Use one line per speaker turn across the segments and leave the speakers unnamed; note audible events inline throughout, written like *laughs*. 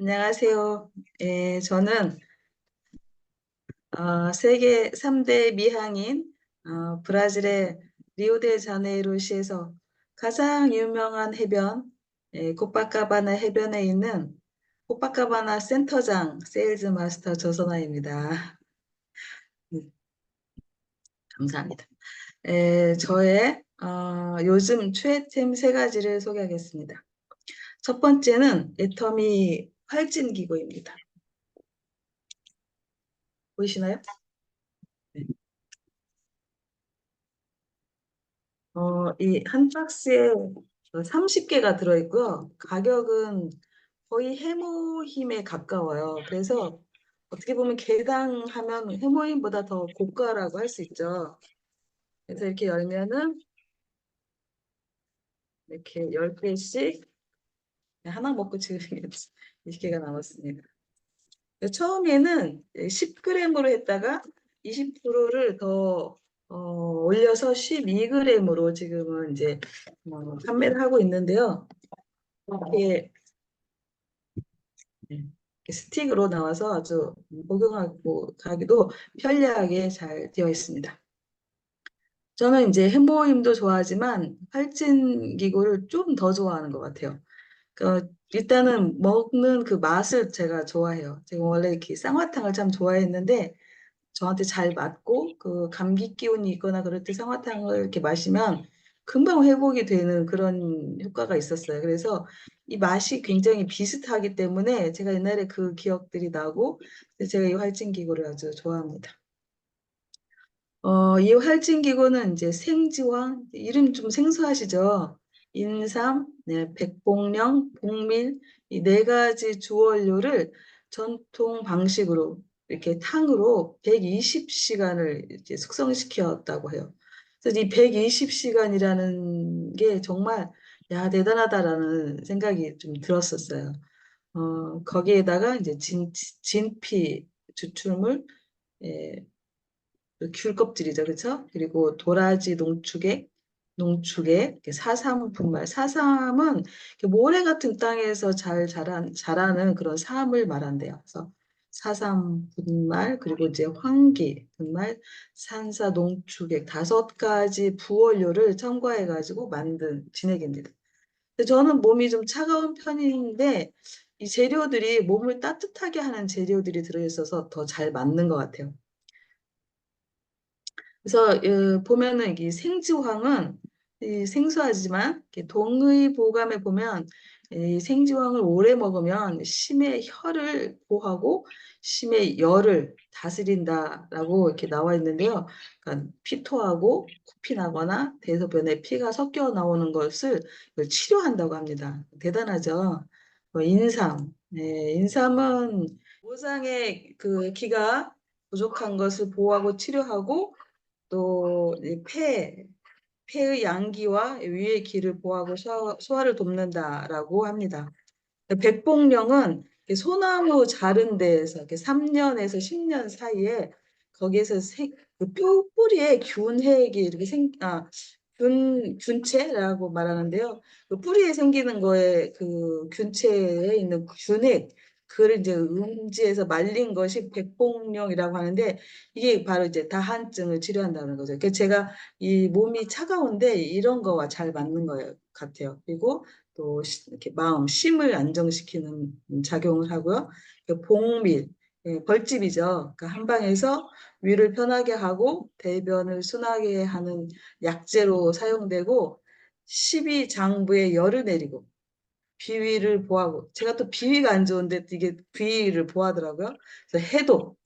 안녕하세요. 예, 저는 어, 세계 3대 미항인 어, 브라질의 리오데자네이루시에서 가장 유명한 해변 예, 코파카바나 해변에 있는 코파카바나 센터장 세일즈 마스터 조선아입니다. 음, 감사합니다. 예, 저의 어, 요즘 최애템 세 가지를 소개하겠습니다. 첫 번째는 애터미 활진 기구입니다. 보이시나요? 네. 어, 이 한 박스에 30개가 들어있고요. 가격은 거의 해모힘에 가까워요. 그래서 어떻게 보면 개당 하면 해모힘보다 더 고가라고 할 수 있죠. 그래서 이렇게 열면은 이렇게 10개씩 하나 먹고 지금 20개가 남았습니다. 처음에는 10g으로 했다가 20%를 더 어, 올려서 12g으로 지금은 이제 어, 판매를 하고 있는데요. 이렇게, 네, 이렇게 스틱으로 나와서 아주 복용하고 가기도 편리하게 잘 되어 있습니다. 저는 이제 햄버힘도 좋아하지만 활진 기구를 좀 더 좋아하는 것 같아요. 그 일단은 먹는 그 맛을 제가 좋아해요. 제가 원래 이렇게 쌍화탕을 참 좋아했는데 저한테 잘 맞고 그 감기 기운이 있거나 그럴 때 쌍화탕을 이렇게 마시면 금방 회복이 되는 그런 효과가 있었어요. 그래서 이 맛이 굉장히 비슷하기 때문에 제가 옛날에 그 기억들이 나고 제가 이 활진기구를 아주 좋아합니다. 어, 이 활진기구는 이제 생지황 이름 좀 생소하시죠? 인삼, 네, 백봉령, 복밀 이 네 가지 주원료를 전통 방식으로 이렇게 탕으로 120시간을 이제 숙성시켰다고 해요. 그래서 이 120시간이라는 게 정말 야 대단하다라는 생각이 좀 들었었어요. 어, 거기에다가 이제 진, 진피 주출물, 예, 귤 껍질이죠, 그렇죠? 그리고 도라지 농축액, 농축액, 사삼 분말. 사삼은 모래 같은 땅에서 잘 자란, 자라는 그런 사암을 말한대요. 그래서 사삼 분말, 그리고 이제 황기 분말, 산사 농축액 다섯 가지 부원료를 첨가해가지고 만든 진액입니다. 저는 몸이 좀 차가운 편인데 이 재료들이 몸을 따뜻하게 하는 재료들이 들어있어서 더 잘 맞는 것 같아요. 그래서 어, 보면은 이 생지황은 이 생소하지만 동의 보감에 보면 이 생지황을 오래 먹으면 심의 혈을 보하고 심의 열을 다스린다라고 이렇게 나와 있는데요. 그러니까 피토하고 코피 나거나 대소변에 피가 섞여 나오는 것을 치료한다고 합니다. 대단하죠. 뭐 인삼, 네, 인삼은 모장의 그 기가 부족한 것을 보호하고 치료하고 또 폐, 폐의 양기와 위의 기를 보호하고 소화를 돕는다라고 합니다. 백봉령은 소나무 자른 데에서 3년에서 10년 사이에 거기에서 생, 그뼈 뿌리에 균핵이 이렇게 생, 아, 균, 균체라고 말하는데요. 그 뿌리에 생기는 거에 그 균체에 있는 균핵, 그걸 이제 음지에서 말린 것이 백봉령이라고 하는데 이게 바로 이제 다한증을 치료한다는 거죠. 그래서 제가 이 몸이 차가운데 이런 거와 잘 맞는 것 같아요. 그리고 또 이렇게 마음, 심을 안정시키는 작용을 하고요. 봉밀, 예, 벌집이죠. 그러니까 한방에서 위를 편하게 하고 대변을 순하게 하는 약재로 사용되고 십이장부에 열을 내리고 비위를 보하고 제가 또 비위가 안 좋은데 이게 비위를 보하더라고요. 그래서 해독,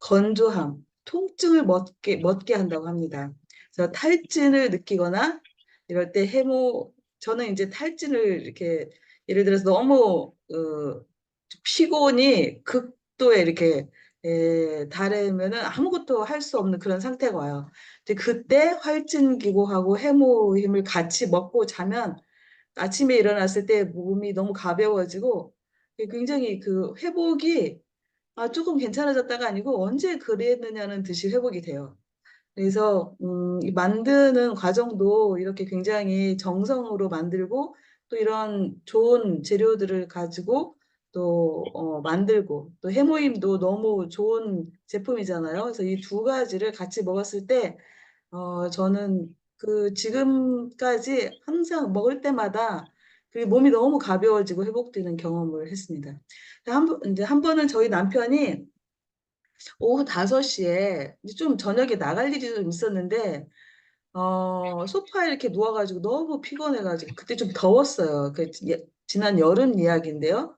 건조함, 통증을 멎게, 멎게 한다고 합니다. 그래서 탈진을 느끼거나 이럴 때 해모 저는 이제 탈진을 이렇게 예를 들어서 너무 어, 피곤이 극도에 이렇게 에, 달하면은 아무것도 할 수 없는 그런 상태가 와요. 근데 그때 활진 기구하고 해모 힘을 같이 먹고 자면 아침에 일어났을 때 몸이 너무 가벼워지고 굉장히 그 회복이 아, 조금 괜찮아졌다가 아니고 언제 그랬느냐는 듯이 회복이 돼요. 그래서 음, 만드는 과정도 이렇게 굉장히 정성으로 만들고 또 이런 좋은 재료들을 가지고 또 어, 만들고 또 해모임도 너무 좋은 제품이잖아요. 그래서 이 두 가지를 같이 먹었을 때 어, 저는 그 지금까지 항상 먹을 때마다 그 몸이 너무 가벼워지고 회복되는 경험을 했습니다. 한 번, 이제 한 번은 저희 남편이 오후 5시에 좀 저녁에 나갈 일이 좀 있었는데 어, 소파에 이렇게 누워가지고 너무 피곤해가지고 그때 좀 더웠어요. 그 예- 지난 여름 이야기인데요.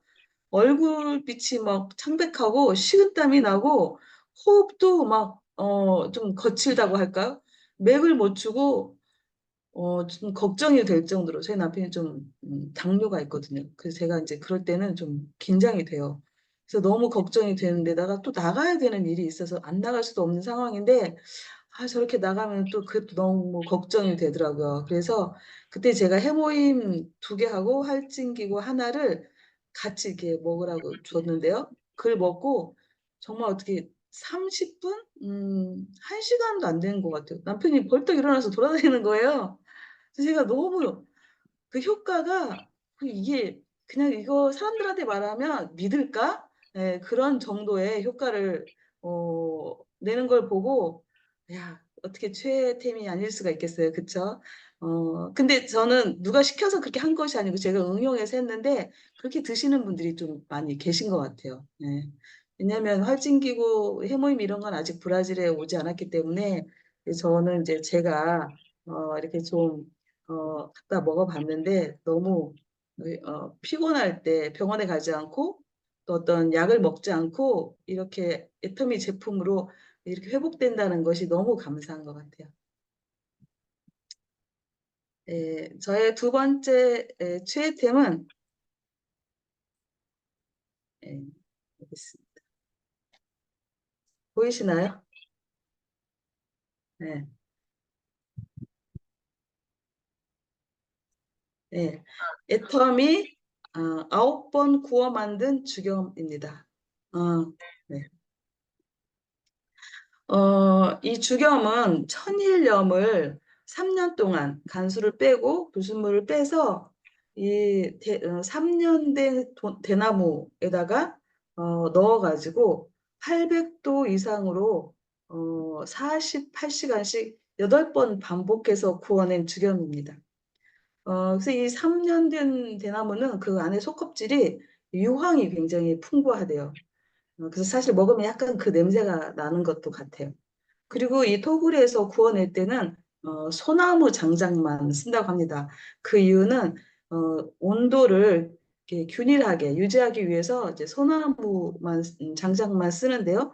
얼굴빛이 막 창백하고 식은땀이 나고 호흡도 막 어, 좀 거칠다고 할까요? 맥을 못 추고 어, 좀 걱정이 될 정도로 저희 남편이 좀 음, 당뇨가 있거든요. 그래서 제가 이제 그럴 때는 좀 긴장이 돼요. 그래서 너무 걱정이 되는데다가 또 나가야 되는 일이 있어서 안 나갈 수도 없는 상황인데 아, 저렇게 나가면 또 그것도 너무 걱정이 되더라고요. 그래서 그때 제가 해모임 두 개 하고 할증기구 하나를 같이 이렇게 먹으라고 줬는데요. 그걸 먹고 정말 어떻게 30분? 음, 1시간도 안 되는 것 같아요. 남편이 벌떡 일어나서 돌아다니는 거예요. 그래서 제가 너무 그 효과가 그 이게 그냥 이거 사람들한테 말하면 믿을까? 예, 그런 정도의 효과를 어, 내는 걸 보고 야 어떻게 최애템이 아닐 수가 있겠어요, 그쵸? 어, 근데 저는 누가 시켜서 그렇게 한 것이 아니고 제가 응용해서 했는데 그렇게 드시는 분들이 좀 많이 계신 것 같아요. 예. 왜냐하면 활진기구 해모임 이런 건 아직 브라질에 오지 않았기 때문에 저는 이제 제가 어, 이렇게 좀 어, 갖다 먹어봤는데 너무 어, 피곤할 때 병원에 가지 않고 또 어떤 약을 먹지 않고 이렇게 애터미 제품으로 이렇게 회복된다는 것이 너무 감사한 것 같아요. 예, 저의 두 번째 예, 최애템은 예, 여기 있습니다. 보이시나요? 네. 네. 애터미 어, 아홉 번 구워 만든 죽염입니다. 어, 네. 어, 이 죽염은 천일염을 3년 동안 간수를 빼고 불순물을 빼서 이 대, 어, 3년 된 도- 대나무에다가 어, 넣어가지고 800도 이상으로 어, 48시간씩 8번 반복해서 구워낸 죽염입니다. 어, 그래서 이 3년 된 대나무는 그 안에 속껍질이 유황이 굉장히 풍부하대요. 어, 그래서 사실 먹으면 약간 그 냄새가 나는 것도 같아요. 그리고 이 토굴에서 구워낼 때는 어, 소나무 장작만 쓴다고 합니다. 그 이유는 어, 온도를 균일하게 유지하기 위해서 이제 소나무만 음, 장작만 쓰는데요.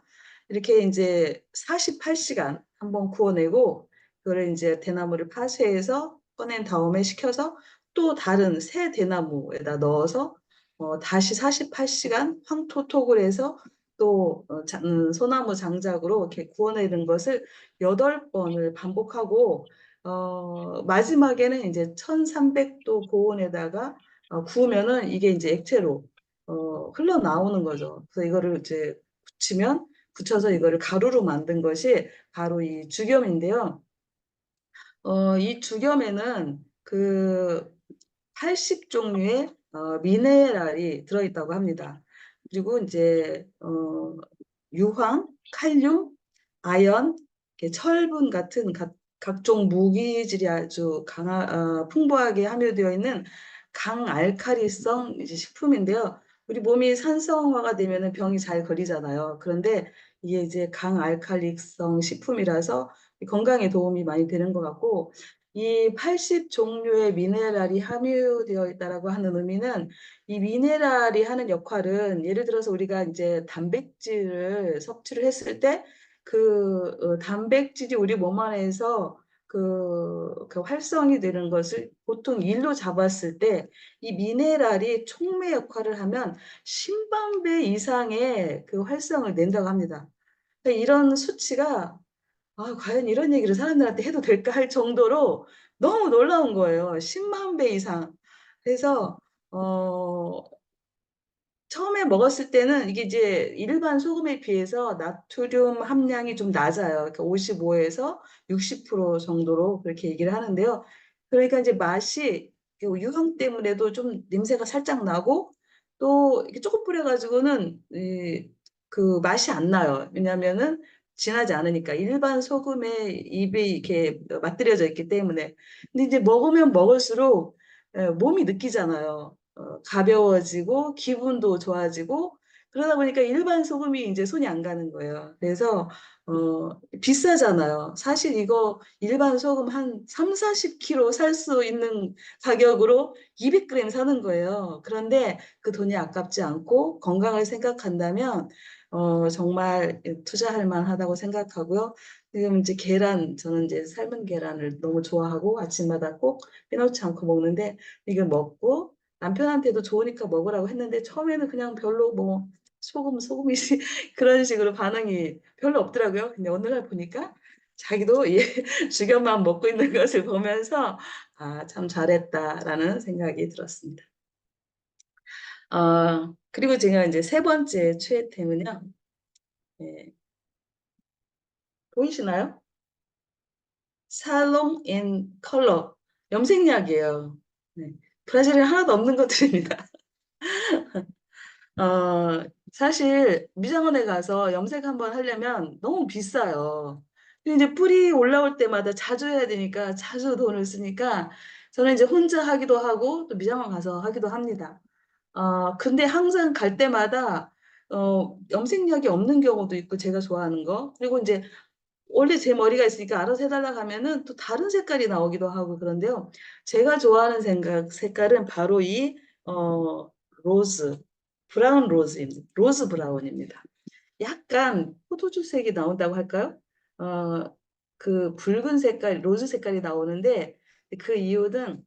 이렇게 이제 48시간 한번 구워내고 그거를 이제 대나무를 파쇄해서 꺼낸 다음에 식혀서 또 다른 새 대나무에다 넣어서 어, 다시 48시간 황토톡을 해서 또 어, 자- 음, 소나무 장작으로 이렇게 구워내는 것을 여덟 번을 반복하고 어, 마지막에는 이제 1300도 고온에다가 어, 구우면은 이게 이제 액체로 어, 흘러나오는 거죠. 그래서 이거를 이제 굳히면 굳혀서 이거를 가루로 만든 것이 바로 이 죽염인데요. 어, 이 죽염에는 그 80종류의 어, 미네랄이 들어있다고 합니다. 그리고 이제 어, 유황, 칼륨, 아연, 철분 같은 각, 각종 무기질이 아주 강하, 어, 풍부하게 함유되어 있는 강알칼리성 이제 식품인데요. 우리 몸이 산성화가 되면 병이 잘 걸리잖아요. 그런데 이게 이제 강알칼리성 식품이라서 건강에 도움이 많이 되는 것 같고 이 80종류의 미네랄이 함유되어 있다라고 하는 의미는 이 미네랄이 하는 역할은 예를 들어서 우리가 이제 단백질을 섭취를 했을 때그 어, 단백질이 우리 몸 안에서 그, 그 활성이 되는 것을 보통 일로 잡았을 때 이 미네랄이 촉매 역할을 하면 10만 배 이상의 그 활성을 낸다고 합니다. 그러니까 이런 수치가 아, 과연 이런 얘기를 사람들한테 해도 될까 할 정도로 너무 놀라운 거예요. 10만 배 이상. 그래서 어, 처음에 먹었을 때는 이게 이제 일반 소금에 비해서 나트륨 함량이 좀 낮아요. 그러니까 55에서 60% 정도로 그렇게 얘기를 하는데요. 그러니까 이제 맛이 그 유황 때문에도 좀 냄새가 살짝 나고 또 이렇게 조금 뿌려가지고는 이, 그 맛이 안 나요. 왜냐하면은 진하지 않으니까 일반 소금에 입이 이렇게 맞들여져 있기 때문에. 근데 이제 먹으면 먹을수록 예, 몸이 느끼잖아요. 어, 가벼워지고 기분도 좋아지고 그러다 보니까 일반 소금이 이제 손이 안 가는 거예요. 그래서 어, 비싸잖아요. 사실 이거 일반 소금 한 3, 40kg 살 수 있는 가격으로 200g 사는 거예요. 그런데 그 돈이 아깝지 않고 건강을 생각한다면 어, 정말 투자할 만하다고 생각하고요. 지금 이제 계란, 저는 이제 삶은 계란을 너무 좋아하고 아침마다 꼭 빼놓지 않고 먹는데 이걸 먹고 남편한테도 좋으니까 먹으라고 했는데 처음에는 그냥 별로 뭐 소금, 소금이지 *laughs* 그런 식으로 반응이 별로 없더라고요. 근데 어느 날 보니까 자기도 예, *laughs* 주견만 먹고 있는 것을 보면서 아, 참 잘했다라는 생각이 들었습니다. 어, 그리고 제가 이제 세 번째 최애템은요. 예, 보이시나요? 살롱 인 컬러 염색약이에요. 네, 브라질에 하나도 없는 것들입니다. *laughs* 어, 사실 미장원에 가서 염색 한번 하려면 너무 비싸요. 근데 이제 뿌리 올라올 때마다 자주 해야 되니까 자주 돈을 쓰니까 저는 이제 혼자 하기도 하고 또 미장원 가서 하기도 합니다. 어, 근데 항상 갈 때마다 어, 염색약이 없는 경우도 있고 제가 좋아하는 거 그리고 이제 원래 제 머리가 있으니까 알아서 해달라 하면은 또 다른 색깔이 나오기도 하고 그런데요. 제가 좋아하는 생각, 색깔은 바로 이 어, 로즈, 브라운 로즈입니다. 로즈 브라운입니다. 약간 포도주 색이 나온다고 할까요? 어, 그 붉은 색깔, 로즈 색깔이 나오는데 그 이유는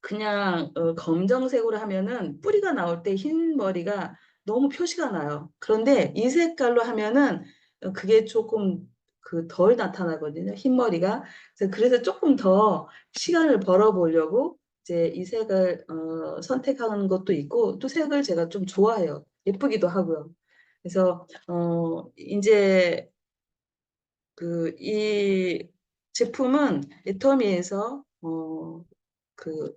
그냥 어, 검정색으로 하면은 뿌리가 나올 때 흰 머리가 너무 표시가 나요. 그런데 이 색깔로 하면은 어, 그게 조금 그 덜 나타나거든요. 흰 머리가. 그래서, 조금 더 시간을 벌어보려고 이제 이 색을 어, 선택하는 것도 있고 또 색을 제가 좀 좋아해요. 예쁘기도 하고요. 그래서 어, 이제 그 이 제품은 애터미에서 어, 그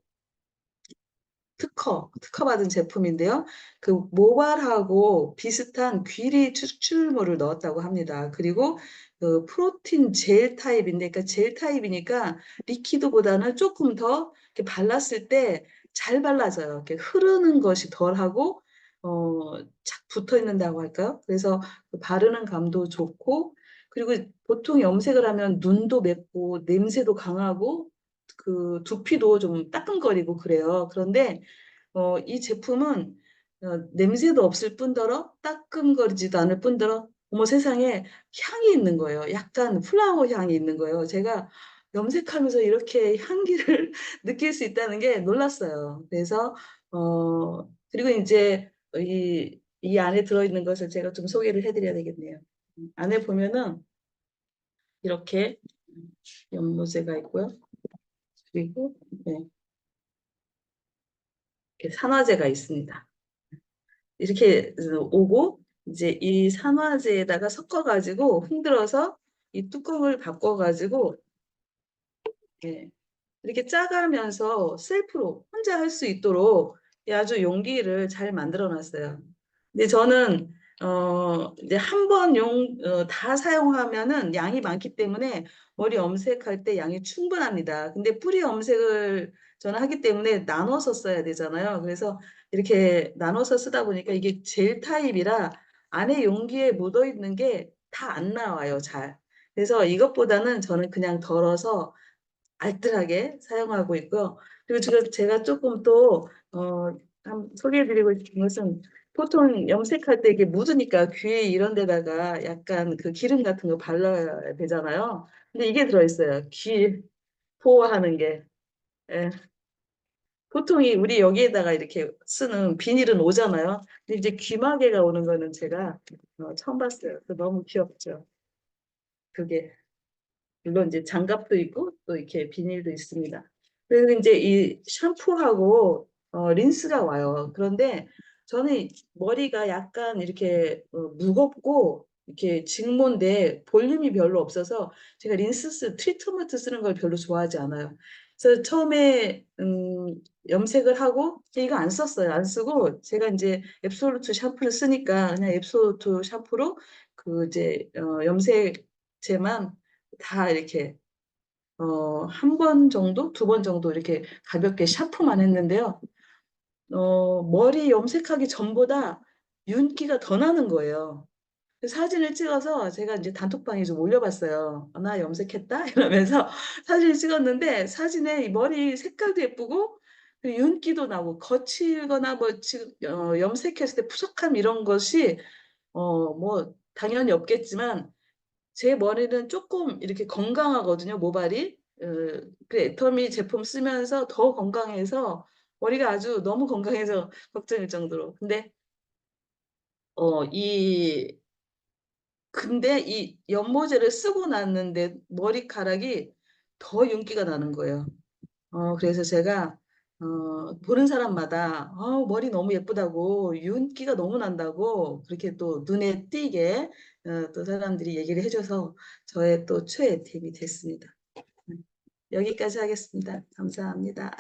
특허, 특허받은 제품인데요. 그 모발하고 비슷한 귀리 추출물을 넣었다고 합니다. 그리고 그 프로틴 젤 타입인데, 그러니까 젤 타입이니까 리퀴드보다는 조금 더 이렇게 발랐을 때 잘 발라져요. 이렇게 흐르는 것이 덜하고 어, 착 붙어 있는다고 할까요? 그래서 그 바르는 감도 좋고 그리고 보통 염색을 하면 눈도 맵고 냄새도 강하고 그 두피도 좀 따끔거리고 그래요. 그런데 어, 이 제품은 어, 냄새도 없을 뿐더러 따끔거리지도 않을 뿐더러 어머 세상에 향이 있는 거예요. 약간 플라워 향이 있는 거예요. 제가 염색하면서 이렇게 향기를 *laughs* 느낄 수 있다는 게 놀랐어요. 그래서 어 그리고 이제 이, 이 안에 들어있는 것을 제가 좀 소개를 해드려야 되겠네요. 안에 보면은 이렇게 연모제가 있고요. 그리고 네. 산화제가 있습니다. 이렇게 오고 이제 이 산화제에다가 섞어가지고 흔들어서 이 뚜껑을 바꿔가지고 네. 이렇게 짜가면서 셀프로 혼자 할 수 있도록 아주 용기를 잘 만들어 놨어요. 근데 저는 어 이제 한 번용다 사용하면은 양이 많기 때문에 머리 염색할 때 양이 충분합니다. 근데 뿌리 염색을 저는 하기 때문에 나눠서 써야 되잖아요. 그래서 이렇게 나눠서 쓰다 보니까 이게 젤 타입이라 안에 용기에 묻어 있는 게 다 안 나와요, 잘. 그래서 이것보다는 저는 그냥 덜어서 알뜰하게 사용하고 있고요. 그리고 지금 제가 조금 또 어, 소개해드리고 싶은 것은 보통 염색할 때 이게 묻으니까 귀 이런 데다가 약간 그 기름 같은 거 발라야 되잖아요. 근데 이게 들어있어요. 귀 보호하는 게. 예. 보통 이 우리 여기에다가 이렇게 쓰는 비닐은 오잖아요. 근데 이제 귀마개가 오는 거는 제가 어, 처음 봤어요. 너무 귀엽죠. 그게. 물론 이제 장갑도 있고 또 이렇게 비닐도 있습니다. 그래서 이제 이 샴푸하고 어, 린스가 와요. 그런데 저는 머리가 약간 이렇게 어, 무겁고 이렇게 직모인데 볼륨이 별로 없어서 제가 린스 쓰, 트리트먼트 쓰는 걸 별로 좋아하지 않아요. 그래서 처음에 음, 염색을 하고 이거 안 썼어요. 안 쓰고 제가 이제 앱솔루트 샴푸를 쓰니까 그냥 앱솔루트 샴푸로 그 이제 어, 염색제만 다 이렇게 어, 한 번 정도, 두 번 정도 이렇게 가볍게 샴푸만 했는데요. 어, 머리 염색하기 전보다 윤기가 더 나는 거예요. 그 사진을 찍어서 제가 이제 단톡방에 좀 올려봤어요. 아, 나 염색했다? *laughs* 이러면서 사진을 찍었는데 사진에 이 머리 색깔도 예쁘고 윤기도 나고 거칠거나 뭐 지- 어, 염색했을 때 푸석함 이런 것이 어, 뭐 당연히 없겠지만 제 머리는 조금 이렇게 건강하거든요, 모발이. 어, 그 애터미 제품 쓰면서 더 건강해서 머리가 아주 너무 건강해서 *laughs* 걱정일 정도로. 근데 어, 이 근데 이 연모제를 쓰고 났는데 머리카락이 더 윤기가 나는 거예요. 어, 그래서 제가 어, 보는 사람마다 어, 머리 너무 예쁘다고 윤기가 너무 난다고 그렇게 또 눈에 띄게 어, 또 사람들이 얘기를 해줘서 저의 또 최애 팁이 됐습니다. 여기까지 하겠습니다. 감사합니다.